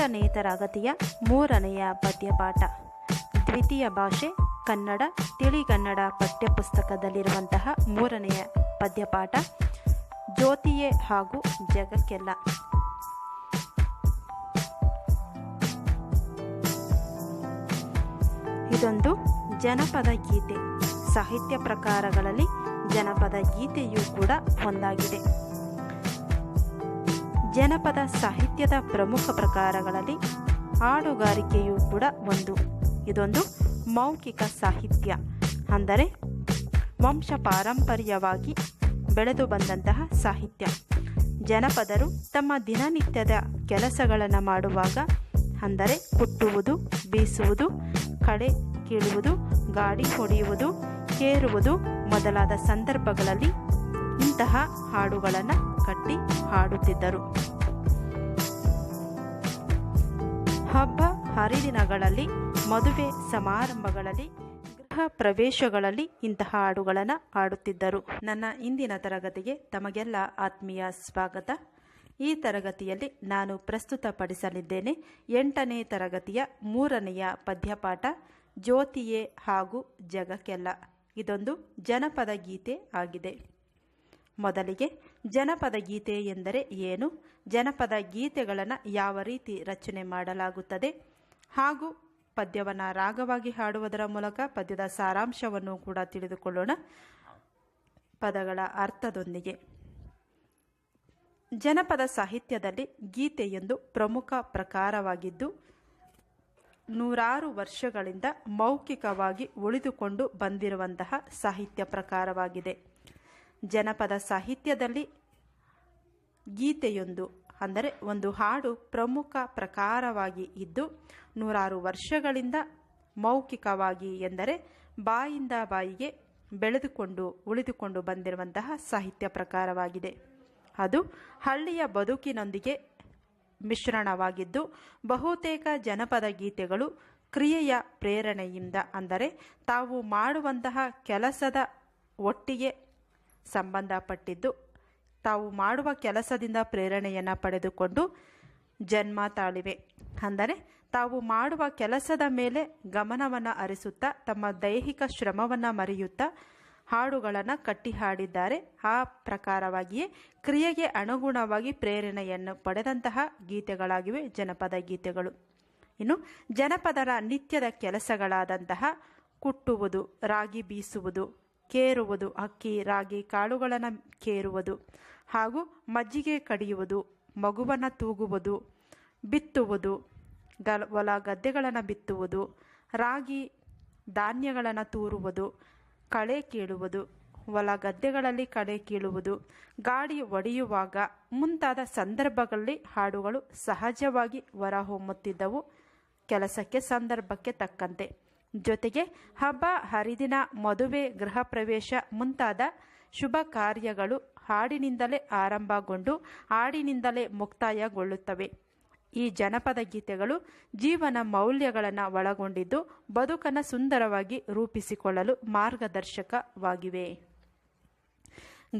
ಎಂಟನೇ ತರಗತಿಯ ಮೂರನೆಯ ಪದ್ಯಪಾಠ. ದ್ವಿತೀಯ ಭಾಷೆ, ಕನ್ನಡ, ತಿಳಿಗನ್ನಡ ಪಠ್ಯಪುಸ್ತಕದಲ್ಲಿರುವಂತಹ ಮೂರನೆಯ ಪದ್ಯಪಾಠ, ಜ್ಯೋತಿಯೇ ಹಾಗೂ ಜಗಕ್ಕೆಲ್ಲ. ಇದೊಂದು ಜನಪದ ಗೀತೆ. ಸಾಹಿತ್ಯ ಪ್ರಕಾರಗಳಲ್ಲಿ ಜನಪದ ಗೀತೆಯೂ ಕೂಡ ಒಂದಾಗಿದೆ. ಜನಪದ ಸಾಹಿತ್ಯದ ಪ್ರಮುಖ ಪ್ರಕಾರಗಳಲ್ಲಿ ಹಾಡುಗಾರಿಕೆಯೂ ಕೂಡ ಒಂದು. ಇದೊಂದು ಮೌಖಿಕ ಸಾಹಿತ್ಯ. ಅಂದರೆ ವಂಶ ಪಾರಂಪರ್ಯವಾಗಿ ಬೆಳೆದು ಬಂದಂತಹ ಸಾಹಿತ್ಯ. ಜನಪದರು ತಮ್ಮ ದಿನನಿತ್ಯದ ಕೆಲಸಗಳನ್ನು ಮಾಡುವಾಗ ಅಂದರೆ ಕುಟ್ಟುವುದು, ಬೀಸುವುದು ಕಳೆ ಕೀಳುವುದು, ಗಾಡಿ ಹೊಡೆಯುವುದು, ಕೇರುವುದು ಮೊದಲಾದ ಸಂದರ್ಭಗಳಲ್ಲಿ ಇಂತಹ ಹಾಡುಗಳನ್ನು ಕಟ್ಟಿ ಹಾಡುತ್ತಿದ್ದರು. ಹಬ್ಬ ಹರಿದಿನಗಳಲ್ಲಿ, ಮದುವೆ ಸಮಾರಂಭಗಳಲ್ಲಿ, ಗೃಹ ಪ್ರವೇಶಗಳಲ್ಲಿ ಇಂತಹ ಹಾಡುಗಳನ್ನು ಹಾಡುತ್ತಿದ್ದರು. ನನ್ನ ಇಂದಿನ ತರಗತಿಗೆ ತಮಗೆಲ್ಲ ಆತ್ಮೀಯ ಸ್ವಾಗತ. ಈ ತರಗತಿಯಲ್ಲಿ ನಾನು ಪ್ರಸ್ತುತಪಡಿಸಲಿದ್ದೇನೆ ಎಂಟನೇ ತರಗತಿಯ ಮೂರನೆಯ ಪದ್ಯಪಾಠ, ಜ್ಯೋತಿಯೇ ಹಾಗೂ ಜಗಕ್ಕೆಲ್ಲ. ಇದೊಂದು ಜನಪದ ಗೀತೆ ಆಗಿದೆ. ಮೊದಲಿಗೆ ಜನಪದ ಗೀತೆ ಎಂದರೆ ಏನು? ಜನಪದ ಗೀತೆಗಳನ್ನು ಯಾವ ರೀತಿ ರಚನೆ ಮಾಡಲಾಗುತ್ತದೆ? ಹಾಗೂ ಪದ್ಯವನ್ನು ರಾಗವಾಗಿ ಹಾಡುವುದರ ಮೂಲಕ ಪದ್ಯದ ಸಾರಾಂಶವನ್ನು ಕೂಡ ತಿಳಿದುಕೊಳ್ಳೋಣ. ಪದಗಳ ಅರ್ಥದೊಂದಿಗೆ. ಜನಪದ ಸಾಹಿತ್ಯದಲ್ಲಿ ಗೀತೆಯೊಂದು ಪ್ರಮುಖ ಪ್ರಕಾರವಾಗಿದ್ದು, ನೂರಾರು ವರ್ಷಗಳಿಂದ ಮೌಖಿಕವಾಗಿ ಉಳಿದುಕೊಂಡು ಬಂದಿರುವಂತಹ ಸಾಹಿತ್ಯ ಪ್ರಕಾರವಾಗಿದೆ. ಜನಪದ ಸಾಹಿತ್ಯದಲ್ಲಿ ಗೀತೆಯೊಂದು, ಅಂದರೆ ಒಂದು ಹಾಡು ಪ್ರಮುಖ ಪ್ರಕಾರವಾಗಿ ಇದ್ದು, ನೂರಾರು ವರ್ಷಗಳಿಂದ ಮೌಖಿಕವಾಗಿ ಎಂದರೆ ಬಾಯಿಂದ ಬಾಯಿಗೆ ಬೆಳೆದುಕೊಂಡು, ಉಳಿದುಕೊಂಡು ಬಂದಿರುವಂತಹ ಸಾಹಿತ್ಯ ಪ್ರಕಾರವಾಗಿದೆ. ಅದು ಹಳ್ಳಿಯ ಬದುಕಿನೊಂದಿಗೆ ಮಿಶ್ರಣವಾಗಿದ್ದು, ಬಹುತೇಕ ಜನಪದ ಗೀತೆಗಳು ಕ್ರಿಯೆಯ ಪ್ರೇರಣೆಯಿಂದ, ಅಂದರೆ ತಾವು ಮಾಡುವಂತಹ ಕೆಲಸದ ಒಟ್ಟಿಗೆ ಸಂಬಂಧಪಟ್ಟಿದ್ದು. ತಾವು ಮಾಡುವ ಕೆಲಸದಿಂದ ಪ್ರೇರಣೆಯನ್ನು ಪಡೆದುಕೊಂಡು ಜನ್ಮ ತಾಳಿವೆ. ಅಂದರೆ ತಾವು ಮಾಡುವ ಕೆಲಸದ ಮೇಲೆ ಗಮನವನ್ನು ಹರಿಸುತ್ತಾ, ತಮ್ಮ ದೈಹಿಕ ಶ್ರಮವನ್ನು ಮರೆಯುತ್ತಾ, ಹಾಡುಗಳನ್ನು ಕಟ್ಟಿ ಹಾಡಿದ್ದಾರೆ ಆ ಪ್ರಕಾರವಾಗಿಯೇ ಕ್ರಿಯೆಗೆ ಅನುಗುಣವಾಗಿ ಪ್ರೇರಣೆಯನ್ನು ಪಡೆದಂತಹ ಗೀತೆಗಳಾಗಿವೆ ಜನಪದ ಗೀತೆಗಳು. ಇನ್ನು ಜನಪದರ ನಿತ್ಯದ ಕೆಲಸಗಳಾದಂತಹ ಕುಟ್ಟುವುದು, ರಾಗಿ ಬೀಸುವುದು ಕೇರುವುದು, ಅಕ್ಕಿ, ರಾಗಿ, ಕಾಳುಗಳನ್ನು ಕೇರುವುದು ಹಾಗೂ ಮಜ್ಜಿಗೆ ಕಡಿಯುವುದು, ಮಗುವನ್ನು ತೂಗುವುದು, ಬಿತ್ತುವುದು, ಗಲ, ಹೊಲ ಗದ್ದೆಗಳನ್ನು ಬಿತ್ತುವುದು, ರಾಗಿ ಧಾನ್ಯಗಳನ್ನು ತೂರುವುದು, ಕಳೆ ಕೀಳುವುದು, ಹೊಲ ಗದ್ದೆಗಳಲ್ಲಿ ಕಳೆ ಕೀಳುವುದು, ಗಾಡಿ ಒಡೆಯುವಾಗ ಮುಂತಾದ ಸಂದರ್ಭಗಳಲ್ಲಿ ಹಾಡುಗಳು ಸಹಜವಾಗಿ ಹೊರಹೊಮ್ಮುತ್ತಿದ್ದವು. ಕೆಲಸಕ್ಕೆ ಸಂದರ್ಭಕ್ಕೆ ತಕ್ಕಂತೆ. ಜೊತೆಗೆ ಹಬ್ಬ ಹರಿದಿನ ಮದುವೆ ಗೃಹ ಪ್ರವೇಶ ಮುಂತಾದ ಶುಭ ಕಾರ್ಯಗಳು ಹಾಡಿನಿಂದಲೇ ಆರಂಭಗೊಂಡು ಹಾಡಿನಿಂದಲೇ ಮುಕ್ತಾಯಗೊಳ್ಳುತ್ತವೆ. ಈ ಜನಪದ ಗೀತೆಗಳು ಜೀವನ ಮೌಲ್ಯಗಳನ್ನು ಒಳಗೊಂಡಿದ್ದು ಬದುಕನ್ನು ಸುಂದರವಾಗಿ ರೂಪಿಸಿಕೊಳ್ಳಲು ಮಾರ್ಗದರ್ಶಕವಾಗಿವೆ.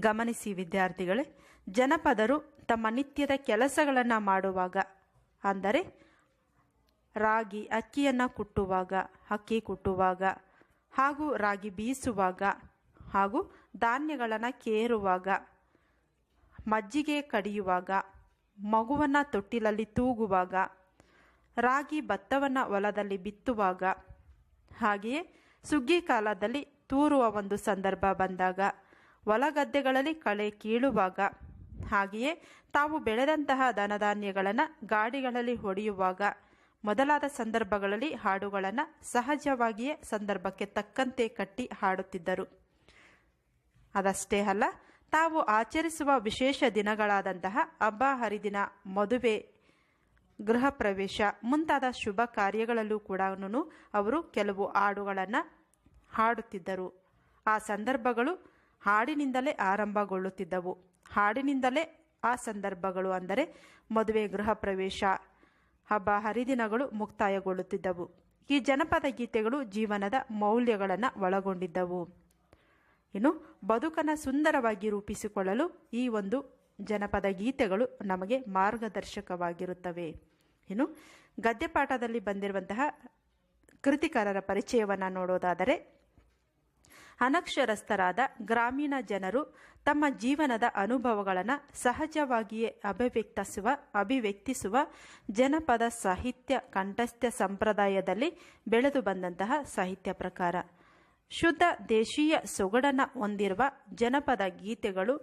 ಗಮನಿಸಿ ವಿದ್ಯಾರ್ಥಿಗಳೇ, ಜನಪದರು ತಮ್ಮ ನಿತ್ಯದ ಕೆಲಸಗಳನ್ನು ಮಾಡುವಾಗ, ಅಂದರೆ ರಾಗಿ ಅಕ್ಕಿಯನ್ನು ಕುಟ್ಟುವಾಗ, ಅಕ್ಕಿ ಕುಟ್ಟುವಾಗ ಹಾಗೂ ರಾಗಿ ಬೀಸುವಾಗ ಹಾಗೂ ಧಾನ್ಯಗಳನ್ನು ಕೇರುವಾಗ, ಮಜ್ಜಿಗೆ ಕಡಿಯುವಾಗ, ಮಗುವನ್ನು ತೊಟ್ಟಿಲಲ್ಲಿ ತೂಗುವಾಗ, ರಾಗಿ ಭತ್ತವನ್ನು ಹೊಲದಲ್ಲಿ ಬಿತ್ತುವಾಗ, ಹಾಗೆಯೇ ಸುಗ್ಗಿ ಕಾಲದಲ್ಲಿ ತೂರುವ ಒಂದು ಸಂದರ್ಭ ಬಂದಾಗ ಹೊಲಗದ್ದೆಗಳಲ್ಲಿ ಕಳೆ ಕೀಳುವಾಗ, ಹಾಗೆಯೇ ತಾವು ಬೆಳೆದಂತಹ ಧನಧಾನ್ಯಗಳನ್ನು ಗಾಡಿಗಳಲ್ಲಿ ಹೊಡೆಯುವಾಗ ಮೊದಲಾದ ಸಂದರ್ಭಗಳಲ್ಲಿ ಹಾಡುಗಳನ್ನು ಸಹಜವಾಗಿಯೇ ಸಂದರ್ಭಕ್ಕೆ ತಕ್ಕಂತೆ ಕಟ್ಟಿ ಹಾಡುತ್ತಿದ್ದರು. ಅದಷ್ಟೇ ಅಲ್ಲ, ತಾವು ಆಚರಿಸುವ ವಿಶೇಷ ದಿನಗಳಾದಂತಹ ಹಬ್ಬ, ಹರಿದಿನ, ಮದುವೆ, ಗೃಹ ಪ್ರವೇಶ ಮುಂತಾದ ಶುಭ ಕಾರ್ಯಗಳಲ್ಲೂ ಕೂಡ ಅವರು ಕೆಲವು ಹಾಡುಗಳನ್ನು ಹಾಡುತ್ತಿದ್ದರು. ಆ ಸಂದರ್ಭಗಳು ಹಾಡಿನಿಂದಲೇ ಆರಂಭಗೊಳ್ಳುತ್ತಿದ್ದವು. ಹಾಡಿನಿಂದಲೇ ಆ ಸಂದರ್ಭಗಳು ಅಂದರೆ ಮದುವೆ, ಗೃಹ ಪ್ರವೇಶ ಹಬ್ಬ ಹರಿದಿನಗಳು ಮುಕ್ತಾಯಗೊಳ್ಳುತ್ತಿದ್ದವು. ಈ ಜನಪದ ಗೀತೆಗಳು ಜೀವನದ ಮೌಲ್ಯಗಳನ್ನು ಒಳಗೊಂಡಿದ್ದವು. ಇನ್ನು ಬದುಕನ್ನು ಸುಂದರವಾಗಿ ರೂಪಿಸಿಕೊಳ್ಳಲು ಈ ಒಂದು ಜನಪದ ಗೀತೆಗಳು ನಮಗೆ ಮಾರ್ಗದರ್ಶಕವಾಗಿರುತ್ತವೆ. ಇನ್ನು ಗದ್ಯಪಾಠದಲ್ಲಿ ಬಂದಿರುವಂತಹ ಕೃತಿಕಾರರ ಪರಿಚಯವನ್ನು ನೋಡೋದಾದರೆ ಅನಕ್ಷರಸ್ಥರಾದ ಗ್ರಾಮೀಣ ಜನರು ತಮ್ಮ ಜೀವನದ ಅನುಭವಗಳನ್ನು ಸಹಜವಾಗಿಯೇ ಅಭಿವ್ಯಕ್ತಿಸುವ ಅಭಿವ್ಯಕ್ತಿಸುವ ಜನಪದ ಸಾಹಿತ್ಯ ಕಂಠಸ್ಥ ಸಂಪ್ರದಾಯದಲ್ಲಿ ಬೆಳೆದು ಬಂದಂತಹ ಸಾಹಿತ್ಯ ಪ್ರಕಾರ. ಶುದ್ಧ ದೇಶೀಯ ಸೊಗಡನ್ನು ಹೊಂದಿರುವ ಜನಪದ ಗೀತೆಗಳು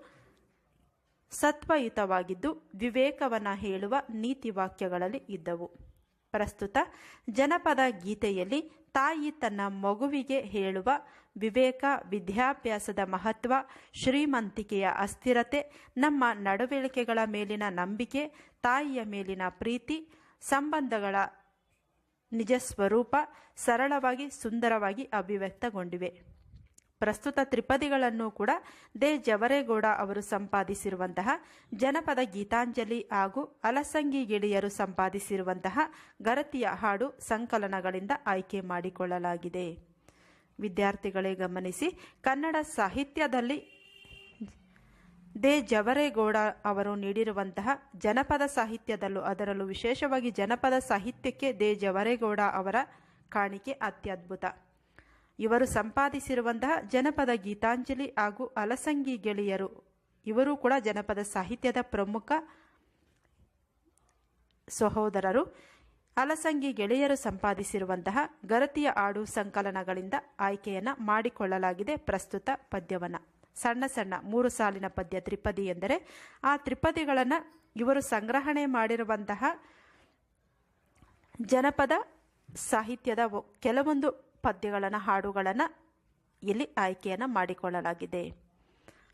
ಸತ್ವಯುತವಾಗಿದ್ದು ವಿವೇಕವನ್ನು ಹೇಳುವ ನೀತಿ ವಾಕ್ಯಗಳಲ್ಲಿ ಇದ್ದವು. ಪ್ರಸ್ತುತ ಜನಪದ ಗೀತೆಯಲ್ಲಿ ತಾಯಿ ತನ್ನ ಮಗುವಿಗೆ ಹೇಳುವ ವಿವೇಕ, ವಿದ್ಯಾಭ್ಯಾಸದ ಮಹತ್ವ, ಶ್ರೀಮಂತಿಕೆಯ ಅಸ್ಥಿರತೆ, ನಮ್ಮ ನಡವಳಿಕೆಗಳ ಮೇಲಿನ ನಂಬಿಕೆ, ತಾಯಿಯ ಮೇಲಿನ ಪ್ರೀತಿ, ಸಂಬಂಧಗಳ ನಿಜ ಸ್ವರೂಪ ಸರಳವಾಗಿ, ಸುಂದರವಾಗಿ ಅಭಿವ್ಯಕ್ತಗೊಂಡಿವೆ. ಪ್ರಸ್ತುತ ತ್ರಿಪದಿಗಳನ್ನು ಕೂಡ ದೇ ಜವರೇಗೌಡ ಅವರು ಸಂಪಾದಿಸಿರುವಂತಹ ಜನಪದ ಗೀತಾಂಜಲಿ ಹಾಗೂ ಅಲಸಂಗಿ ಗಿಳಿಯರು ಸಂಪಾದಿಸಿರುವಂತಹ ಗರತಿಯ ಹಾಡು ಸಂಕಲನಗಳಿಂದ ಆಯ್ಕೆ ಮಾಡಿಕೊಳ್ಳಲಾಗಿದೆ. ವಿದ್ಯಾರ್ಥಿಗಳೇ ಗಮನಿಸಿ, ಕನ್ನಡ ಸಾಹಿತ್ಯದಲ್ಲಿ ದೇ ಜವರೇಗೌಡ ಅವರು ನೀಡಿರುವಂತಹ ಜನಪದ ಸಾಹಿತ್ಯದಲ್ಲೂ ಅದರಲ್ಲೂ ವಿಶೇಷವಾಗಿ ಜನಪದ ಸಾಹಿತ್ಯಕ್ಕೆ ದೇ ಜವರೇಗೌಡ ಅವರ ಕಾಣಿಕೆ ಅತ್ಯದ್ಭುತ. ಇವರು ಸಂಪಾದಿಸಿರುವಂತಹ ಜನಪದ ಗೀತಾಂಜಲಿ ಹಾಗೂ ಅಲಸಂಗಿ ಗೆಳೆಯರು. ಇವರು ಕೂಡ ಜನಪದ ಸಾಹಿತ್ಯದ ಪ್ರಮುಖ ಸಹೋದರರು. ಅಲಸಂಗಿ ಗೆಳೆಯರು ಸಂಪಾದಿಸಿರುವಂತಹ ಗರತಿಯ ಆಡು ಸಂಕಲನಗಳಿಂದ ಆಯ್ಕೆಯನ್ನು ಮಾಡಿಕೊಳ್ಳಲಾಗಿದೆ ಪ್ರಸ್ತುತ ಪದ್ಯವನ್ನು. ಸಣ್ಣ ಸಣ್ಣ ಮೂರು ಸಾಲಿನ ಪದ್ಯ ತ್ರಿಪದಿ ಎಂದರೆ ಆ ತ್ರಿಪದಿಗಳನ್ನು ಇವರು ಸಂಗ್ರಹಣೆ ಮಾಡಿರುವಂತಹ ಜನಪದ ಸಾಹಿತ್ಯದ ಕೆಲವೊಂದು ಪದ್ಯಗಳನ್ನು, ಹಾಡುಗಳನ್ನು ಇಲ್ಲಿ ಆಯ್ಕೆಯನ್ನು ಮಾಡಿಕೊಳ್ಳಲಾಗಿದೆ.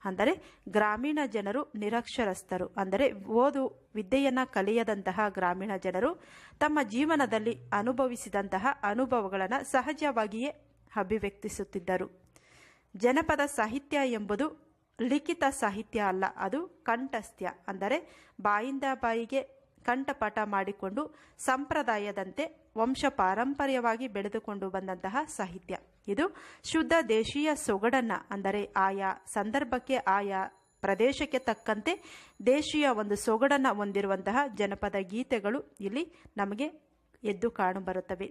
ಅಂದರೆ ಗ್ರಾಮೀಣ ಜನರು ನಿರಕ್ಷರಸ್ಥರು. ಅಂದರೆ ಓದು, ವಿದ್ಯೆಯನ್ನು ಕಲಿಯದಂತಹ ಗ್ರಾಮೀಣ ಜನರು ತಮ್ಮ ಜೀವನದಲ್ಲಿ ಅನುಭವಿಸಿದಂತಹ ಅನುಭವಗಳನ್ನು ಸಹಜವಾಗಿಯೇ ಅಭಿವ್ಯಕ್ತಿಸುತ್ತಿದ್ದರು. ಜನಪದ ಸಾಹಿತ್ಯ ಎಂಬುದು ಲಿಖಿತ ಸಾಹಿತ್ಯ ಅಲ್ಲ, ಅದು ಕಂಠಸ್ಥ್ಯ ಅಂದರೆ ಬಾಯಿಂದ ಬಾಯಿಗೆ ಕಂಠಪಾಠ ಮಾಡಿಕೊಂಡು ಸಂಪ್ರದಾಯದಂತೆ ವಂಶ ಪಾರಂಪರ್ಯವಾಗಿ ಬೆಳೆದುಕೊಂಡು ಬಂದಂತಹ ಸಾಹಿತ್ಯ. ಇದು ಶುದ್ಧ ದೇಶೀಯ ಸೊಗಡನ್ನ, ಅಂದರೆ ಆಯಾ ಸಂದರ್ಭಕ್ಕೆ ಆಯಾ ಪ್ರದೇಶಕ್ಕೆ ತಕ್ಕಂತೆ ದೇಶೀಯ ಒಂದು ಸೊಗಡನ್ನು ಹೊಂದಿರುವಂತಹ ಜನಪದ ಗೀತೆಗಳು ಇಲ್ಲಿ ನಮಗೆ ಎದ್ದು ಕಾಣಬರುತ್ತವೆ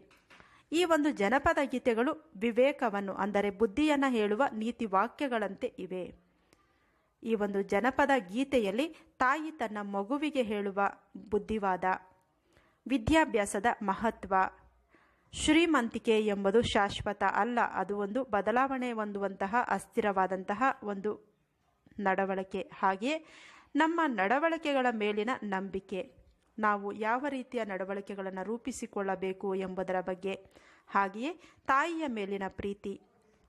ಈ ಒಂದು ಜನಪದ ಗೀತೆಗಳು ವಿವೇಕವನ್ನು, ಅಂದರೆ ಬುದ್ಧಿಯನ್ನು ಹೇಳುವ ನೀತಿ ವಾಕ್ಯಗಳಂತೆ ಇವೆ. ಈ ಒಂದು ಜನಪದ ಗೀತೆಯಲ್ಲಿ ತಾಯಿ ತನ್ನ ಮಗುವಿಗೆ ಹೇಳುವ ಬುದ್ಧಿವಾದ, ವಿದ್ಯಾಭ್ಯಾಸದ ಮಹತ್ವ. ಶ್ರೀಮಂತಿಕೆ ಎಂಬುದು ಶಾಶ್ವತ ಅಲ್ಲ, ಅದು ಒಂದು ಬದಲಾವಣೆ ಹೊಂದುವಂತಹ ಅಸ್ಥಿರವಾದಂತಹ ಒಂದು ನಡವಳಿಕೆ. ಹಾಗೆಯೇ ನಮ್ಮ ನಡವಳಿಕೆಗಳ ಮೇಲಿನ ನಂಬಿಕೆ. ನಾವು ಯಾವ ರೀತಿಯ ನಡವಳಿಕೆಗಳನ್ನು ರೂಪಿಸಿಕೊಳ್ಳಬೇಕು ಎಂಬುದರ ಬಗ್ಗೆ. ಹಾಗೆಯೇ ತಾಯಿಯ ಮೇಲಿನ ಪ್ರೀತಿ.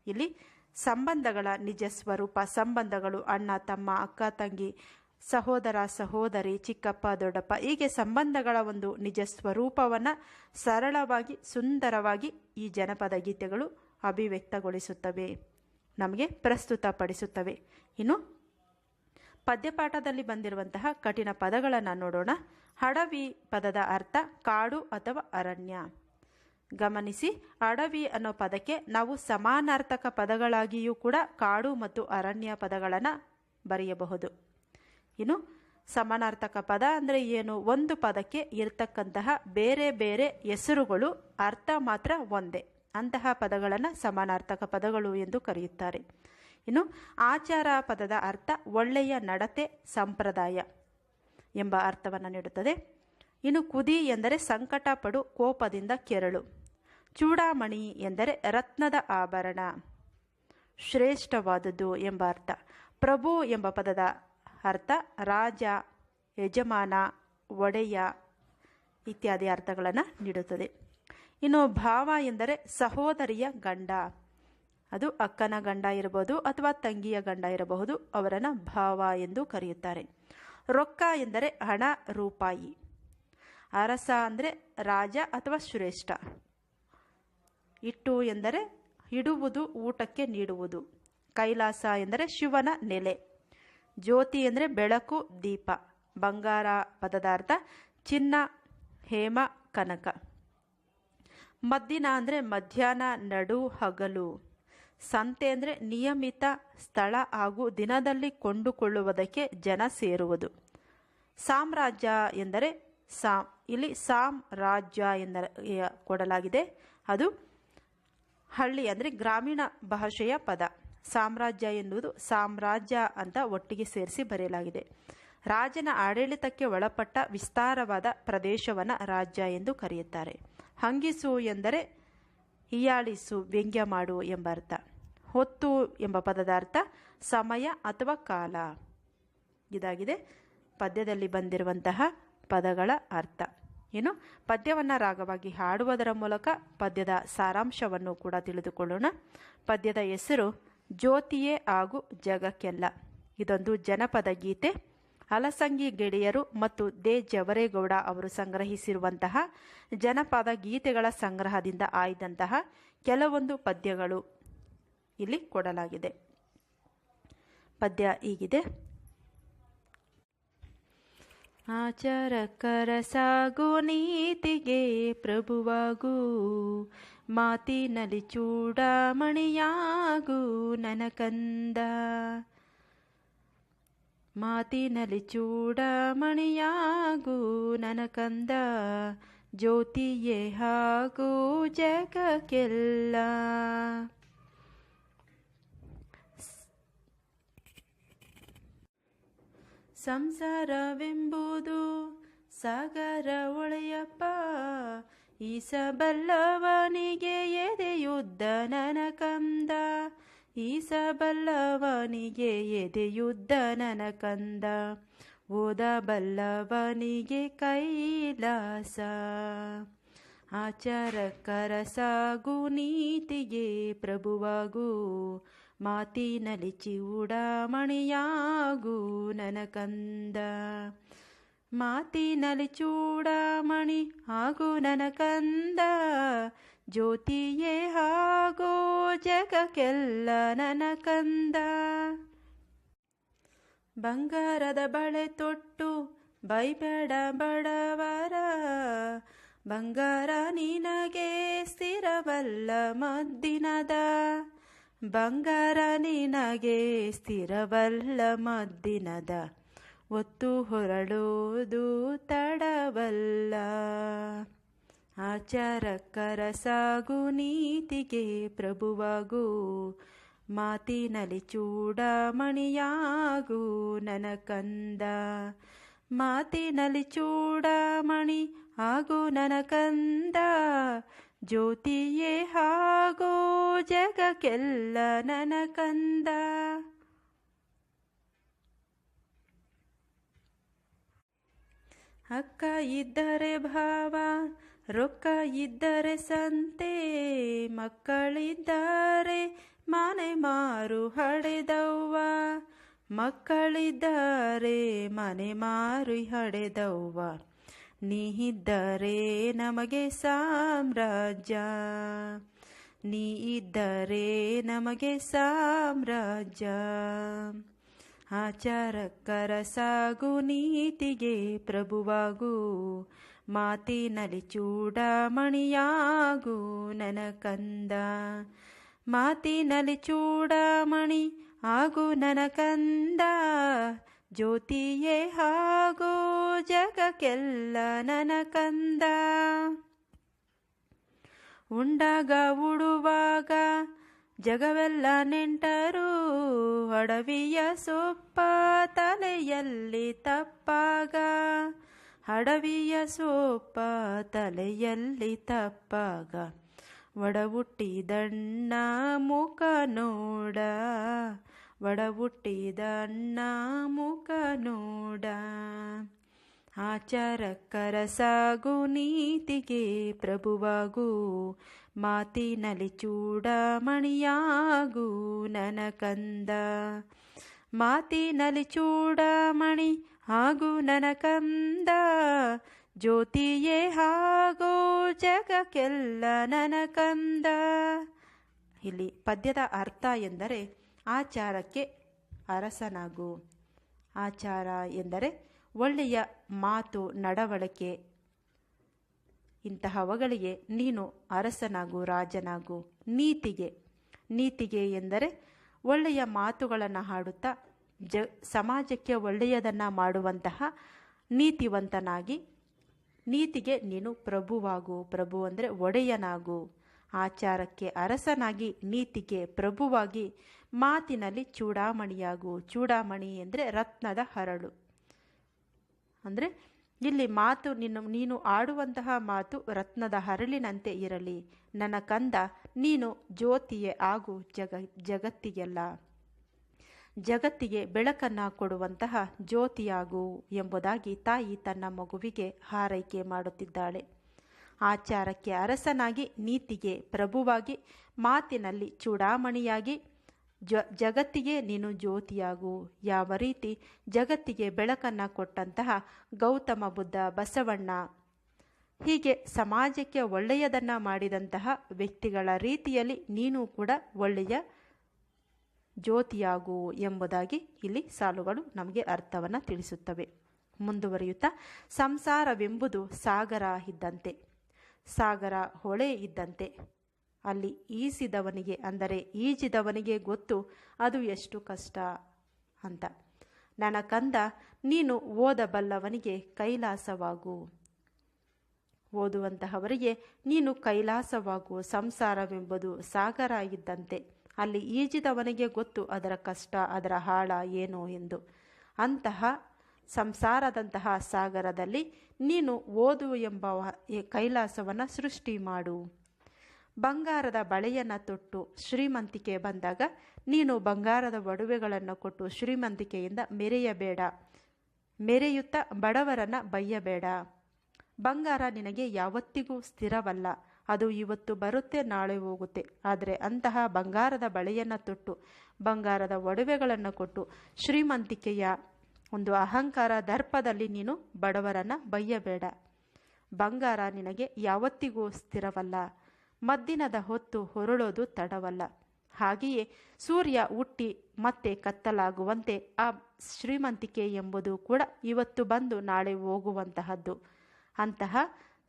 ಇಲ್ಲಿ ಸಂಬಂಧಗಳ ನಿಜ ಸ್ವರೂಪ, ಸಂಬಂಧಗಳು ಅಣ್ಣ, ತಮ್ಮ, ಅಕ್ಕ, ತಂಗಿ, ಸಹೋದರ, ಸಹೋದರಿ, ಚಿಕ್ಕಪ್ಪ, ದೊಡ್ಡಪ್ಪ, ಹೀಗೆ ಸಂಬಂಧಗಳ ಒಂದು ನಿಜ ಸ್ವರೂಪವನ್ನು ಸರಳವಾಗಿ, ಸುಂದರವಾಗಿ ಈ ಜನಪದ ಗೀತೆಗಳು ಅಭಿವ್ಯಕ್ತಗೊಳಿಸುತ್ತವೆ, ನಮಗೆ ಪ್ರಸ್ತುತಪಡಿಸುತ್ತವೆ. ಇನ್ನು ಪದ್ಯಪಾಠದಲ್ಲಿ ಬಂದಿರುವಂತಹ ಕಠಿಣ ಪದಗಳನ್ನು ನೋಡೋಣ. ಹಡವಿ ಪದದ ಅರ್ಥ ಕಾಡು ಅಥವಾ ಅರಣ್ಯ. ಗಮನಿಸಿ, ಅಡವಿ ಅನ್ನೋ ಪದಕ್ಕೆ ನಾವು ಸಮಾನಾರ್ಥಕ ಪದಗಳಾಗಿಯೂ ಕೂಡ ಕಾಡು ಮತ್ತು ಅರಣ್ಯ ಪದಗಳನ್ನು ಬರೆಯಬಹುದು. ಇನ್ನು, ಸಮಾನಾರ್ಥಕ ಪದ ಅಂದರೆ ಏನು? ಒಂದು ಪದಕ್ಕೆ ಇರತಕ್ಕಂತಹ ಬೇರೆ ಬೇರೆ ಹೆಸರುಗಳು ಅರ್ಥ ಮಾತ್ರ ಒಂದೇ. ಅಂತಹ ಪದಗಳನ್ನು ಸಮಾನಾರ್ಥಕ ಪದಗಳು ಎಂದು ಕರೆಯುತ್ತಾರೆ. ಇನ್ನು, ಆಚಾರ ಪದದ ಅರ್ಥ ಒಳ್ಳೆಯ ನಡತೆ, ಸಂಪ್ರದಾಯ ಎಂಬ ಅರ್ಥವನ್ನು ನೀಡುತ್ತದೆ. ಇನ್ನು, ಕುದಿ ಎಂದರೆ ಸಂಕಟ ಪಡು ಕೋಪದಿಂದ ಕೆರಳು. ಚೂಡಾಮಣಿ ಎಂದರೆ ರತ್ನದ ಆಭರಣ. ಶ್ರೇಷ್ಠವಾದುದು ಎಂಬ ಅರ್ಥ. ಪ್ರಭು ಎಂಬ ಪದದ ಅರ್ಥ ರಾಜ, ಯಜಮಾನ, ಒಡೆಯ ಇತ್ಯಾದಿ ಅರ್ಥಗಳನ್ನು ನೀಡುತ್ತದೆ. ಇನ್ನು ಭಾವ ಎಂದರೆ ಸಹೋದರಿಯ ಗಂಡ. ಅದು ಅಕ್ಕನ ಗಂಡ ಇರಬಹುದು ಅಥವಾ ತಂಗಿಯ ಗಂಡ ಇರಬಹುದು, ಅವರನ್ನು ಭಾವ ಎಂದು ಕರೆಯುತ್ತಾರೆ. ರೊಕ್ಕ ಎಂದರೆ ಹಣ, ರೂಪಾಯಿ. ಅರಸ ಅಂದರೆ ರಾಜ ಅಥವಾ ಶ್ರೇಷ್ಠ. ಇಟ್ಟು ಎಂದರೆ ಇಡುವುದು, ಊಟಕ್ಕೆ ನೀಡುವುದು. ಕೈಲಾಸ ಎಂದರೆ ಶಿವನ ನೆಲೆ. ಜ್ಯೋತಿ ಎಂದರೆ ಬೆಳಕು, ದೀಪ. ಬಂಗಾರ ಪದದಾರ್ಥ ಚಿನ್ನ, ಹೇಮ, ಕನಕ. ಮದ್ದಿನ ಅಂದರೆ ಮಧ್ಯಾಹ್ನ, ನಡು, ಹಗಲು. ಸಂತೆ ಅಂದರೆ ನಿಯಮಿತ ಸ್ಥಳ ಹಾಗೂ ದಿನದಲ್ಲಿ ಕೊಂಡುಕೊಳ್ಳುವುದಕ್ಕೆ ಜನ ಸೇರುವುದು. ಸಾಮ್ರಾಜ್ಯ ಎಂದರೆ ಸಾಮ್, ಇಲ್ಲಿ ಸಾಮ್ರಾಜ್ಯ ಎಂದರೆ ಎಂದ ಕೊಡಲಾಗಿದೆ. ಅದು ಹಳ್ಳಿ ಅಂದರೆ ಗ್ರಾಮೀಣ ಭಾಷೆಯ ಪದ. ಸಾಮ್ರಾಜ್ಯ ಎನ್ನುವುದು ಸಾಮ್ರಾಜ್ಯ ಅಂತ ಒಟ್ಟಿಗೆ ಸೇರಿಸಿ ಬರೆಯಲಾಗಿದೆ. ರಾಜನ ಆಡಳಿತಕ್ಕೆ ಒಳಪಟ್ಟ ವಿಸ್ತಾರವಾದ ಪ್ರದೇಶವನ್ನು ರಾಜ್ಯ ಎಂದು ಕರೆಯುತ್ತಾರೆ. ಹಂಗಿಸು ಎಂದರೆ ಹೀಯಾಳಿಸು, ವ್ಯಂಗ್ಯ ಮಾಡು ಎಂಬ ಅರ್ಥ. ಹೊತ್ತು ಎಂಬ ಪದದ ಅರ್ಥ ಸಮಯ ಅಥವಾ ಕಾಲ. ಇದಾಗಿದೆ ಪದ್ಯದಲ್ಲಿ ಬಂದಿರುವಂತಹ ಪದಗಳ ಅರ್ಥ. ಏನು? ಪದ್ಯವನ್ನು ರಾಗವಾಗಿ ಹಾಡುವುದರ ಮೂಲಕ ಪದ್ಯದ ಸಾರಾಂಶವನ್ನು ಕೂಡ ತಿಳಿದುಕೊಳ್ಳೋಣ. ಪದ್ಯದ ಹೆಸರು ಜ್ಯೋತಿಯೇ ಹಾಗೂ ಜಗಕ್ಕೆಲ್ಲ. ಇದೊಂದು ಜನಪದ ಗೀತೆ. ಅಲಸಂಗಿ ಗೆಳೆಯರು ಮತ್ತು ದೇ ಜವರೇಗೌಡ ಅವರು ಸಂಗ್ರಹಿಸಿರುವಂತಹ ಜನಪದ ಗೀತೆಗಳ ಸಂಗ್ರಹದಿಂದ ಆಯ್ದಂತಹ ಕೆಲವೊಂದು ಪದ್ಯಗಳು ಇಲ್ಲಿ ಕೊಡಲಾಗಿದೆ. ಪದ್ಯ ಹೀಗಿದೆ. ಆಚಾರಕರ ಸಾಗು ನೀತಿಗೆ ಪ್ರಭುವಾಗೂ. ಮಾತಿನಲ್ಲಿ ಚೂಡಾಮಣಿಯಾಗೂ ನನ್ನ ಕಂದ ಮಾತಿನಲ್ಲಿ ಚೂಡಾಮಣಿಯಾಗೂ ನನ್ನ ಕಂದ ಜ್ಯೋತಿಯೇ ಹಾಗೂ ಜಗಕ್ಕೆಲ್ಲ. ಸಂಸಾರವೆಂಬುದು ಸಾಗರ ಒಳೆಯಪ್ಪ ಈಸಬಲ್ಲವನಿಗೆ ಎದೆಯುದ್ದ ನನ ಕಂದ. ಈಸಬಲ್ಲವನಿಗೆ ಎದೆಯುದ್ದ ನನ ಕಂದ. ಓದಬಲ್ಲವನಿಗೆ ಕೈಲಾಸ. ಆಚಾರಕರ ಸಾಗು ನೀತಿಗೆ ಪ್ರಭುವಾಗೂ. ಮಾತಿನಲ್ಲಿ ಚೂಡಾಮಣಿಯಾಗೂ ನನ್ನ ಕಂದ ಮಾತಿನಲಿ ಚೂಡಾಮಣಿ ಹಾಗೂ ನನ ಕಂದ ಜ್ಯೋತಿಯೇ ಹಾಗೂ ಜಗಕ್ಕೆಲ್ಲ ನನ್ನ ಕಂದ ಬಂಗಾರದ ಬಳೆ ತೊಟ್ಟು ಬೈಬೇಡ ಬಡವರ. ಬಂಗಾರ ನಿನಗೆ ಸ್ಥಿರವಲ್ಲ ಮದ್ದಿನದ. ಬಂಗಾರ ನಿನಗೆ ಸ್ಥಿರವಲ್ಲ ಮದ್ದಿನದ. ಒತ್ತು ಹೊರಡೋದು ತಡವಲ್ಲ. ಆಚಾರಕ್ಕರ ಸಾಗು ನೀತಿಗೆ ಪ್ರಭುವಾಗು. ಮಾತಿನಲ್ಲಿ ಚೂಡಾಮಣಿಯಾಗು ನನ್ನ ಕಂದ ಮಾತಿನಲ್ಲಿ ಚೂಡಾಮಣಿ ಹಾಗೂ ನನ್ನ ಕಂದ ಜ್ಯೋತಿಯೇ ಹಾಗೋ ಜಗಕ್ಕೆಲ್ಲ ನನ ಕಂದ. ಅಕ್ಕ ಇದ್ದರೆ ಭಾವ, ರೊಕ್ಕ ಇದ್ದರೆ ಸಂತೆ, ಮಕ್ಕಳಿದ್ದಾರೆ ಮನೆ ಮಾರು ಹಡೆದವ್ವ. ಮಕ್ಕಳಿದ್ದಾರೆ ಮನೆ ಮಾರು ಹಡೆದವ್ವ. ನೀ ಇದ್ದರೆ ನಮಗೆ ಸಾಮ್ರಾಜ್ಯ. ನೀ ನಮಗೆ ಸಾಮ್ರಾಜ್ಯ. ಆಚಾರಕ್ಕರ ಸಾಗು ನೀತಿಗೆ ಪ್ರಭುವಾಗು. ಮಾತಿನಲ್ಲಿ ಚೂಡಾಮಣಿಯಾಗು ನನ ಕಂದ ಮಾತಿನಲ್ಲಿ ಚೂಡಾಮಣಿ ಆಗು ನನ ಕಂದ ಜ್ಯೋತಿಯೇ ಹಾಗೂ ಜಗಕ್ಕೆಲ್ಲ ನನ ಕಂದ ಉಂಡಾಗ ಉಡುವಾಗ ಜಗವೆಲ್ಲ ನೆಂಟರು, ಅಡವಿಯ ಸೊಪ್ಪ ತಲೆಯಲ್ಲಿ ತಪ್ಪಾಗ. ಅಡವಿಯ ಸೊಪ್ಪ ತಲೆಯಲ್ಲಿ ತಪ್ಪಾಗ. ಒಡ ಹುಟ್ಟಿದಣ್ಣ ಮುಖ ನೋಡ. ಒಡ ಹುಟ್ಟಿದಣ್ಣ ಮುಖ ನೋಡ ಆಚಾರಕ್ಕರ ಸಾಗು ನೀತಿಗೆ ಪ್ರಭುವಾಗೂ. ಮಾತಿನಲ್ಲಿ ಚೂಡಾಮಣಿಯಾಗೂ ನನ ಕಂದ ಮಾತಿನಲ್ಲಿ ಚೂಡಮಣಿ ಹಾಗೂ ನನ ಕಂದ ಜ್ಯೋತಿಯೇ ಹಾಗೂ ಜಗಕ್ಕೆಲ್ಲ ನನ ಕಂದ ಇಲ್ಲಿ ಪದ್ಯದ ಅರ್ಥ ಎಂದರೆ ಆಚಾರಕ್ಕೆ ಅರಸನಾಗು. ಆಚಾರ ಎಂದರೆ ಒಳ್ಳೆಯ ಮಾತು ನಡವಳಿಕೆ. ಇಂತಹವುಗಳಿಗೆ ನೀನು ಅರಸನಾಗು, ರಾಜನಾಗು. ನೀತಿಗೆ. ನೀತಿಗೆ ಎಂದರೆ ಒಳ್ಳೆಯ ಮಾತುಗಳನ್ನು ಹಾಡುತ್ತಾ, ಜ, ಸಮಾಜಕ್ಕೆ ಒಳ್ಳೆಯದನ್ನು ಮಾಡುವಂತಹ ನೀತಿವಂತನಾಗಿ, ನೀತಿಗೆ ನೀನು ಪ್ರಭುವಾಗು. ಪ್ರಭು ಅಂದರೆ ಒಡೆಯನಾಗು. ಆಚಾರಕ್ಕೆ ಅರಸನಾಗಿ, ನೀತಿಗೆ ಪ್ರಭುವಾಗಿ, ಮಾತಿನಲ್ಲಿ ಚೂಡಾಮಣಿಯಾಗು. ಚೂಡಾಮಣಿ ಅಂದರೆ ರತ್ನದ ಹರಳು. ಅಂದರೆ ಇಲ್ಲಿ ಮಾತು ನಿನ್ನ, ನೀನು ಆಡುವಂತಹ ಮಾತು ರತ್ನದ ಹರಳಿನಂತೆ ಇರಲಿ. ನನ್ನ ಕಂದ, ನೀನು ಜ್ಯೋತಿಯೇ ಆಗು ಜಗ, ಜಗತ್ತಿಗೆಲ್ಲ. ಜಗತ್ತಿಗೆ ಬೆಳಕನ್ನು ಕೊಡುವಂತಹ ಜ್ಯೋತಿಯಾಗು ಎಂಬುದಾಗಿ ತಾಯಿ ತನ್ನ ಮಗುವಿಗೆ ಹಾರೈಕೆ ಮಾಡುತ್ತಿದ್ದಾಳೆ. ಆಚಾರಕ್ಕೆ ಅರಸನಾಗಿ, ನೀತಿಗೆ ಪ್ರಭುವಾಗಿ, ಮಾತಿನಲ್ಲಿ ಚೂಡಾಮಣಿಯಾಗಿ ಜಗತ್ತಿಗೆ ನೀನು ಜ್ಯೋತಿಯಾಗು. ಯಾವ ರೀತಿ? ಜಗತ್ತಿಗೆ ಬೆಳಕನ್ನು ಕೊಟ್ಟಂತಹ ಗೌತಮ ಬುದ್ಧ ಬಸವಣ್ಣ. ಹೀಗೆ ಸಮಾಜಕ್ಕೆ ಒಳ್ಳೆಯದನ್ನು ಮಾಡಿದಂತಹ ವ್ಯಕ್ತಿಗಳ ರೀತಿಯಲ್ಲಿ ನೀನು ಕೂಡ ಒಳ್ಳೆಯ ಜ್ಯೋತಿಯಾಗು ಎಂಬುದಾಗಿ ಇಲ್ಲಿ ಸಾಲುಗಳು ನಮಗೆ ಅರ್ಥವನ್ನು ತಿಳಿಸುತ್ತವೆ. ಮುಂದುವರಿಯುತ್ತಾ, ಸಂಸಾರವೆಂಬುದು ಸಾಗರ ಇದ್ದಂತೆ. ಸಾಗರ ಹೊಳೆ ಇದ್ದಂತೆ. ಅಲ್ಲಿ ಈಸಿದವನಿಗೆ ಅಂದರೆ ಈಜಿದವನಿಗೆ ಗೊತ್ತು ಅದು ಎಷ್ಟು ಕಷ್ಟ ಅಂತ. ನನ್ನ ಕಂದ, ನೀನು ಓದಬಲ್ಲವನಿಗೆ ಕೈಲಾಸವಾಗು. ಓದುವಂತಹವರಿಗೆ ನೀನು ಕೈಲಾಸವಾಗು. ಸಂಸಾರವೆಂಬುದು ಸಾಗರ ಇದ್ದಂತೆ. ಅಲ್ಲಿ ಈಜಿದವನಿಗೆ ಗೊತ್ತು ಅದರ ಕಷ್ಟ, ಅದರ ಹಾಳ ಏನು ಎಂದು. ಅಂತಹ ಸಂಸಾರದಂತಹ ಸಾಗರದಲ್ಲಿ ನೀನು ಓದು ಎಂಬ ಕೈಲಾಸವನ್ನು ಸೃಷ್ಟಿ ಮಾಡು. ಬಂಗಾರದ ಬಳೆಯನ್ನು ತೊಟ್ಟು ಶ್ರೀಮಂತಿಕೆ ಬಂದಾಗ ನೀನು ಬಂಗಾರದ ಒಡವೆಗಳನ್ನು ಕೊಟ್ಟು ಶ್ರೀಮಂತಿಕೆಯಿಂದ ಮೆರೆಯಬೇಡ. ಮೆರೆಯುತ್ತಾ ಬಡವರನ್ನು ಬಯ್ಯಬೇಡ ಬಂಗಾರ ನಿನಗೆ ಯಾವತ್ತಿಗೂ ಸ್ಥಿರವಲ್ಲ. ಅದು ಇವತ್ತು ಬರುತ್ತೆ, ನಾಳೆ ಹೋಗುತ್ತೆ. ಆದರೆ ಅಂತಹ ಬಂಗಾರದ ಬಳೆಯನ್ನು ತೊಟ್ಟು, ಬಂಗಾರದ ಒಡವೆಗಳನ್ನು ಕೊಟ್ಟು ಶ್ರೀಮಂತಿಕೆಯ ಒಂದು ಅಹಂಕಾರ ದರ್ಪದಲ್ಲಿ ನೀನು ಬಡವರನ್ನು ಬಯ್ಯಬೇಡ. ಬಂಗಾರ ನಿನಗೆ ಯಾವತ್ತಿಗೂ ಸ್ಥಿರವಲ್ಲ. ಮದ್ದಿನದ ಹೊತ್ತು ಹೊರಳೋದು ತಡವಲ್ಲ. ಹಾಗೆಯೇ ಸೂರ್ಯ ಹುಟ್ಟಿ ಮತ್ತೆ ಕತ್ತಲಾಗುವಂತೆ ಆ ಶ್ರೀಮಂತಿಕೆ ಎಂಬುದು ಕೂಡ ಇವತ್ತು ಬಂದು ನಾಳೆ ಹೋಗುವಂತಹದ್ದು. ಅಂತಹ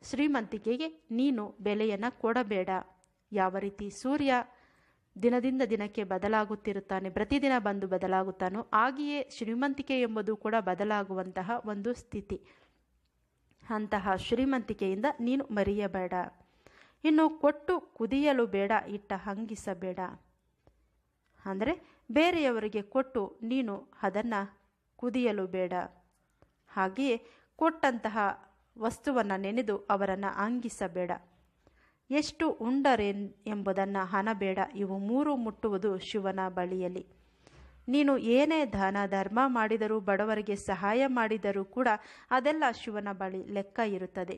ಶ್ರೀಮಂತಿಕೆಗೆ ನೀನು ಬೆಲೆಯನ್ನು ಕೊಡಬೇಡ. ಯಾವ ರೀತಿ ಸೂರ್ಯ ದಿನದಿಂದ ದಿನಕ್ಕೆ ಬದಲಾಗುತ್ತಿರುತ್ತಾನೆ, ಪ್ರತಿದಿನ ಬಂದು ಬದಲಾಗುತ್ತಾನೋ ಹಾಗೆಯೇ ಶ್ರೀಮಂತಿಕೆ ಎಂಬುದು ಕೂಡ ಬದಲಾಗುವಂತಹ ಒಂದು ಸ್ಥಿತಿ. ಅಂತಹ ಶ್ರೀಮಂತಿಕೆಯಿಂದ ನೀನು ಮರೆಯಬೇಡ. ಇನ್ನು ಕೊಟ್ಟು ಕುದಿಯಲು ಬೇಡ, ಇಟ್ಟ ಹಂಗಿಸಬೇಡ. ಅಂದರೆ ಬೇರೆಯವರಿಗೆ ಕೊಟ್ಟು ನೀನು ಅದನ್ನು ಕುದಿಯಲು ಬೇಡ. ಹಾಗೆಯೇ ಕೊಟ್ಟಂತಹ ವಸ್ತುವನ್ನು ನೆನೆದು ಅವರನ್ನು ಅಂಗಿಸಬೇಡ. ಎಷ್ಟು ಉಂಡರೆ ಎಂಬುದನ್ನು ಹಣಬೇಡ, ಇವು ಮೂರು ಮುಟ್ಟುವುದು ಶಿವನ ಬಳಿಯಲ್ಲಿ. ನೀನು ಏನೇ ದಾನ ಧರ್ಮ ಮಾಡಿದರೂ ಬಡವರಿಗೆ ಸಹಾಯ ಮಾಡಿದರೂ ಕೂಡ ಅದೆಲ್ಲ ಶಿವನ ಬಳಿ ಲೆಕ್ಕ ಇರುತ್ತದೆ.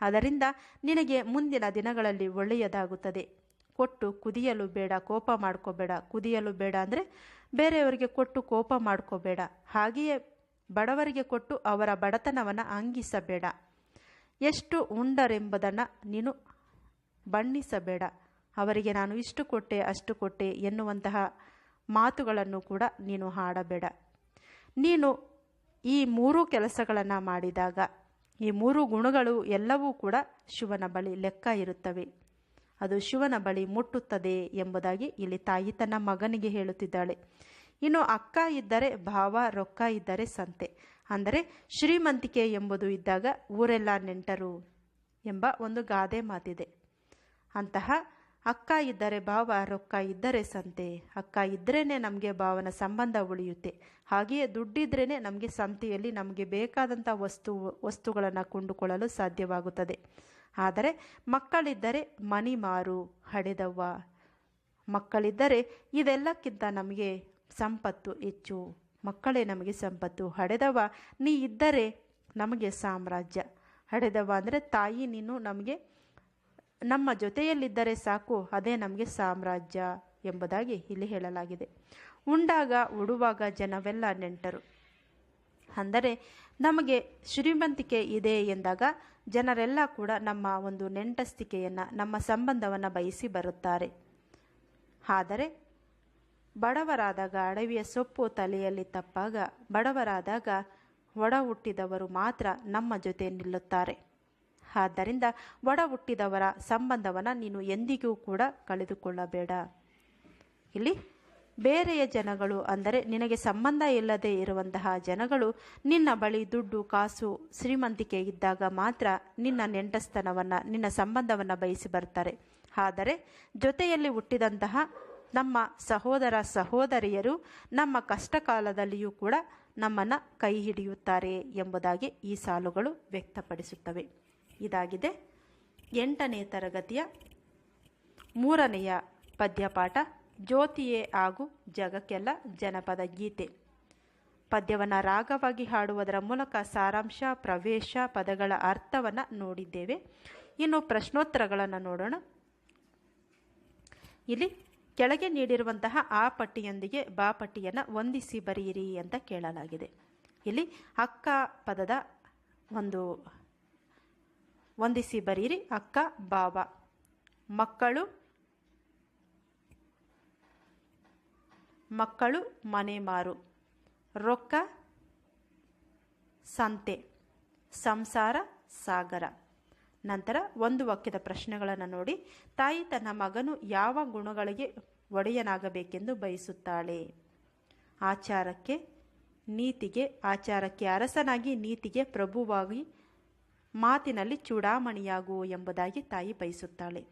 ಅದರಿಂದ ನಿನಗೆ ಮುಂದಿನ ದಿನಗಳಲ್ಲಿ ಒಳ್ಳೆಯದಾಗುತ್ತದೆ. ಕೊಟ್ಟು ಕುದಿಯಲು ಬೇಡ, ಕೋಪ ಮಾಡ್ಕೋಬೇಡ. ಕುದಿಯಲು ಬೇಡ ಅಂದರೆ ಬೇರೆಯವರಿಗೆ ಕೊಟ್ಟು ಕೋಪ ಮಾಡ್ಕೋಬೇಡ. ಹಾಗೆಯೇ ಬಡವರಿಗೆ ಕೊಟ್ಟು ಅವರ ಬಡತನವನ್ನು ಅಂಗಿಸಬೇಡ. ಎಷ್ಟು ಉಂಡರೆಂಬುದನ್ನು ನೀನು ಬಣ್ಣಿಸಬೇಡ. ಅವರಿಗೆ ನಾನು ಇಷ್ಟು ಕೊಟ್ಟೆ, ಅಷ್ಟು ಕೊಟ್ಟೆ ಎನ್ನುವಂತಹ ಮಾತುಗಳನ್ನು ಕೂಡ ನೀನು ಹಾಡಬೇಡ. ನೀನು ಈ ಮೂರು ಕೆಲಸಗಳನ್ನು ಮಾಡಿದಾಗ, ಈ ಮೂರು ಗುಣಗಳು ಎಲ್ಲವೂ ಕೂಡ ಶಿವನ ಬಳಿ ಲೆಕ್ಕ ಇರುತ್ತವೆ. ಅದು ಶಿವನ ಬಳಿ ಮುಟ್ಟುತ್ತದೆ ಎಂಬುದಾಗಿ ಇಲ್ಲಿ ತಾಯಿ ತನ್ನ ಮಗನಿಗೆ ಹೇಳುತ್ತಿದ್ದಾಳೆ. ಇನ್ನು ಅಕ್ಕ ಇದ್ದರೆ ಭಾವ, ರೊಕ್ಕ ಇದ್ದರೆ ಸಂತೆ. ಅಂದರೆ ಶ್ರೀಮಂತಿಕೆ ಎಂಬುದು ಇದ್ದಾಗ ಊರೆಲ್ಲ ನೆಂಟರು ಎಂಬ ಒಂದು ಗಾದೆ ಮಾತಿದೆ. ಅಂತಹ ಅಕ್ಕ ಇದ್ದರೆ ಭಾವ, ರೊಕ್ಕ ಇದ್ದರೆ ಸಂತೆ. ಅಕ್ಕ ಇದ್ರೇ ನಮಗೆ ಭಾವನ ಸಂಬಂಧ ಉಳಿಯುತ್ತೆ. ಹಾಗೆಯೇ ದುಡ್ಡಿದ್ರೇ ನಮಗೆ ಸಂತೆಯಲ್ಲಿ ನಮಗೆ ಬೇಕಾದಂಥ ವಸ್ತು, ವಸ್ತುಗಳನ್ನು ಕೊಂಡುಕೊಳ್ಳಲು ಸಾಧ್ಯವಾಗುತ್ತದೆ. ಆದರೆ ಮಕ್ಕಳಿದ್ದರೆ ಮನಿ ಮಾರು, ಹಡೆದವ್ವ. ಮಕ್ಕಳಿದ್ದರೆ ಇದೆಲ್ಲಕ್ಕಿಂತ ನಮಗೆ ಸಂಪತ್ತು ಹೆಚ್ಚು. ಮಕ್ಕಳೇ ನಮಗೆ ಸಂಪತ್ತು. ಹಡೆದವ ನೀ ಇದ್ದರೆ ನಮಗೆ ಸಾಮ್ರಾಜ್ಯ. ಹಡೆದವ ಅಂದರೆ ತಾಯಿ, ನೀನು ನಮಗೆ ನಮ್ಮ ಜೊತೆಯಲ್ಲಿದ್ದರೆ ಸಾಕು, ಅದೇ ನಮಗೆ ಸಾಮ್ರಾಜ್ಯ ಎಂಬುದಾಗಿ ಇಲ್ಲಿ ಹೇಳಲಾಗಿದೆ. ಉಂಡಾಗ, ಉಡುವಾಗ ಜನವೆಲ್ಲ ನೆಂಟರು. ಅಂದರೆ, ನಮಗೆ ಶ್ರೀಮಂತಿಕೆ ಇದೆ ಎಂದಾಗ ಜನರೆಲ್ಲ ಕೂಡ ನಮ್ಮ ಒಂದು ನೆಂಟಸ್ತಿಕೆಯನ್ನು, ನಮ್ಮ ಸಂಬಂಧವನ್ನು ಬಯಸಿ ಬರುತ್ತಾರೆ. ಆದರೆ, ಬಡವರಾದಾಗ ಅಡವಿಯ ಸೊಪ್ಪು ತಲೆಯಲ್ಲಿ ತಪ್ಪಾಗ ಬಡವರಾದಾಗ ಒಡ ಹುಟ್ಟಿದವರು ಮಾತ್ರ ನಮ್ಮ ಜೊತೆ ನಿಲ್ಲುತ್ತಾರೆ. ಆದ್ದರಿಂದ ಒಡ ಹುಟ್ಟಿದವರ ಸಂಬಂಧವನ್ನು ನೀನು ಎಂದಿಗೂ ಕೂಡ ಕಳೆದುಕೊಳ್ಳಬೇಡ. ಇಲ್ಲಿ ಬೇರೆಯ ಜನಗಳು ಅಂದರೆ ನಿನಗೆ ಸಂಬಂಧ ಇಲ್ಲದೆ ಇರುವಂತಹ ಜನಗಳು ನಿನ್ನ ಬಳಿ ದುಡ್ಡು, ಕಾಸು, ಶ್ರೀಮಂತಿಕೆ ಇದ್ದಾಗ ಮಾತ್ರ ನಿನ್ನ ನೆಂಟಸ್ತನವನ್ನು ನಿನ್ನ ಸಂಬಂಧವನ್ನು ಬಯಸಿ ಬರ್ತಾರೆ. ಆದರೆ ಜೊತೆಯಲ್ಲಿ ಹುಟ್ಟಿದಂತಹ ನಮ್ಮ ಸಹೋದರ ಸಹೋದರಿಯರು ನಮ್ಮ ಕಷ್ಟ ಕಾಲದಲ್ಲಿಯೂ ಕೂಡ ನಮ್ಮನ್ನು ಕೈ ಹಿಡಿಯುತ್ತಾರೆ ಎಂಬುದಾಗಿ ಈ ಸಾಲುಗಳು ವ್ಯಕ್ತಪಡಿಸುತ್ತವೆ. ಇದಾಗಿದೆ. ಎಂಟನೇ ತರಗತಿಯ ಮೂರನೆಯ ಪದ್ಯಪಾಠ, ಜ್ಯೋತಿಯೇ ಹಾಗೂ ಜಗಕ್ಕೆಲ್ಲ ಜನಪದ ಗೀತೆ. ಪದ್ಯವನ್ನು ರಾಗವಾಗಿ ಹಾಡುವುದರ ಮೂಲಕ ಸಾರಾಂಶ, ಪ್ರವೇಶ, ಪದಗಳ ಅರ್ಥವನ್ನು ನೋಡಿದ್ದೇವೆ. ಇನ್ನು ಪ್ರಶ್ನೋತ್ತರಗಳನ್ನು ನೋಡೋಣ. ಇಲ್ಲಿ ಕೆಳಗೆ ನೀಡಿರುವಂತಹ ಆ ಪಟ್ಟಿಯೊಂದಿಗೆ ಬಾ ಪಟ್ಟಿಯನ್ನು ಹೊಂದಿಸಿ ಬರೆಯಿರಿ ಅಂತ ಕೇಳಲಾಗಿದೆ. ಇಲ್ಲಿ ಅಕ್ಕ ಪದದ ಒಂದು ಹೊಂದಿಸಿ ಬರೀರಿ ಅಕ್ಕ, ಬಾವ. ಮಕ್ಕಳು ಮಕ್ಕಳು, ಮನೆ ಮಾರು. ರೊಕ್ಕ, ಸಂತೆ. ಸಂಸಾರ, ಸಾಗರ. ನಂತರ ಒಂದು ವಾಕ್ಯದ ಪ್ರಶ್ನೆಗಳನ್ನು ನೋಡಿ. ತಾಯಿ ತನ್ನ ಮಗನು ಯಾವ ಗುಣಗಳಿಗೆ ಒಡೆಯನಾಗಬೇಕೆಂದು ಬಯಸುತ್ತಾಳೆ? ಆಚಾರಕ್ಕೆ, ನೀತಿಗೆ, ಆಚಾರಕ್ಕೆ ಅರಸನಾಗಿ ನೀತಿಗೆ ಪ್ರಭುವಾಗಿ ಮಾತಿನಲ್ಲಿ ಚೂಡಾಮಣಿಯಾಗು ಎಂಬುದಾಗಿ ತಾಯಿ ಬಯಸುತ್ತಾಳೆ.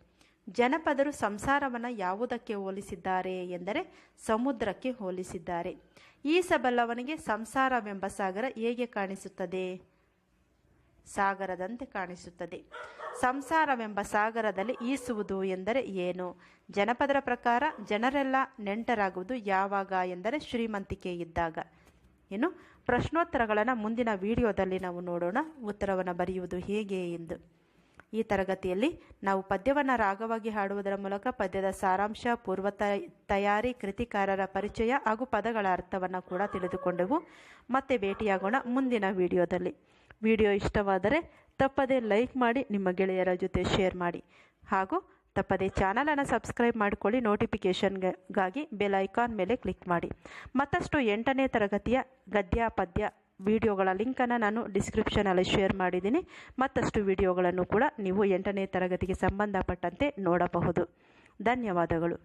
ಜನಪದರು ಸಂಸಾರವನ್ನು ಯಾವುದಕ್ಕೆ ಹೋಲಿಸಿದ್ದಾರೆ ಎಂದರೆ ಸಮುದ್ರಕ್ಕೆ ಹೋಲಿಸಿದ್ದಾರೆ. ಈಸಬಲ್ಲವನಿಗೆ ಸಂಸಾರವೆಂಬ ಸಾಗರ ಹೇಗೆ ಕಾಣಿಸುತ್ತದೆ? ಸಾಗರದಂತೆ ಕಾಣಿಸುತ್ತದೆ. ಸಂಸಾರವೆಂಬ ಸಾಗರದಲ್ಲಿ ಈಸುವುದು ಎಂದರೆ ಏನು? ಜನಪದರ ಪ್ರಕಾರ ಜನರೆಲ್ಲ ನೆಂಟರಾಗುವುದು ಯಾವಾಗ ಎಂದರೆ ಶ್ರೀಮಂತಿಕೆ ಇದ್ದಾಗ. ಇನ್ನು ಪ್ರಶ್ನೋತ್ತರಗಳನ್ನು ಮುಂದಿನ ವಿಡಿಯೋದಲ್ಲಿ ನಾವು ನೋಡೋಣ. ಉತ್ತರವನ್ನು ಬರೆಯುವುದು ಹೇಗೆ ಎಂದು. ಈ ತರಗತಿಯಲ್ಲಿ ನಾವು ಪದ್ಯವನ್ನು ರಾಗವಾಗಿ ಹಾಡುವುದರ ಮೂಲಕ ಪದ್ಯದ ಸಾರಾಂಶ, ಪೂರ್ವ ತಯಾರಿ, ಕೃತಿಕಾರರ ಪರಿಚಯ ಹಾಗೂ ಪದಗಳ ಅರ್ಥವನ್ನು ಕೂಡ ತಿಳಿದುಕೊಂಡೆವು. ಮತ್ತೆ ಭೇಟಿಯಾಗೋಣ ಮುಂದಿನ ವಿಡಿಯೋದಲ್ಲಿ. ವಿಡಿಯೋ ಇಷ್ಟವಾದರೆ ತಪ್ಪದೇ ಲೈಕ್ ಮಾಡಿ, ನಿಮ್ಮ ಗೆಳೆಯರ ಜೊತೆ ಶೇರ್ ಮಾಡಿ. ಹಾಗೂ ತಪ್ಪದೇ ಚಾನಲನ್ನು ಸಬ್ಸ್ಕ್ರೈಬ್ ಮಾಡಿಕೊಳ್ಳಿ, ನೋಟಿಫಿಕೇಷನ್ಗಾಗಿ ಬೆಲ್ ಐಕಾನ್ ಮೇಲೆ ಕ್ಲಿಕ್ ಮಾಡಿ. ಮತ್ತಷ್ಟು ಎಂಟನೇ ತರಗತಿಯ ಗದ್ಯ, ಪದ್ಯ ವಿಡಿಯೋಗಳ ಲಿಂಕನ್ನು ನಾನು ಡಿಸ್ಕ್ರಿಪ್ಷನಲ್ಲಿ ಶೇರ್ ಮಾಡಿದ್ದೀನಿ. ಮತ್ತಷ್ಟು ವಿಡಿಯೋಗಳನ್ನು ಕೂಡ ನೀವು ಎಂಟನೇ ತರಗತಿಗೆ ಸಂಬಂಧಪಟ್ಟಂತೆ ನೋಡಬಹುದು. ಧನ್ಯವಾದಗಳು.